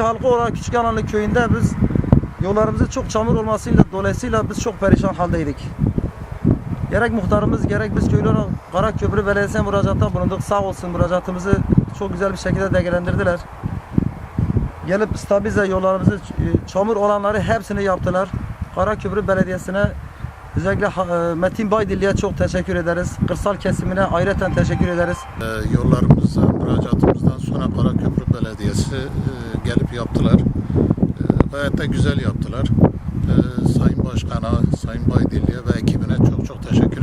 halkı olarak Küçük Alanlı köyünde biz yollarımızın çok çamur olmasıyla dolayısıyla biz çok perişan haldeydik. Gerek muhtarımız gerek biz köylü olarak Karaköprü Belediyesi'ne müracaatta bulunduk. Sağ olsun müracaatımızı çok güzel bir şekilde değerlendirdiler. Gelip stabilize yollarımızı e, çamur olanları hepsini yaptılar. Karaköprü Belediyesi'ne özellikle e, Metin Baydilli'ye çok teşekkür ederiz. Kırsal kesimine ayrıca teşekkür ederiz. Ee, yollarımıza müracaatımızdan sonra Belediyesi e, gelip yaptılar. E, gayet de güzel yaptılar. E, Sayın Başkan'a, Sayın Baydilli'ye ve ekibine çok çok teşekkür.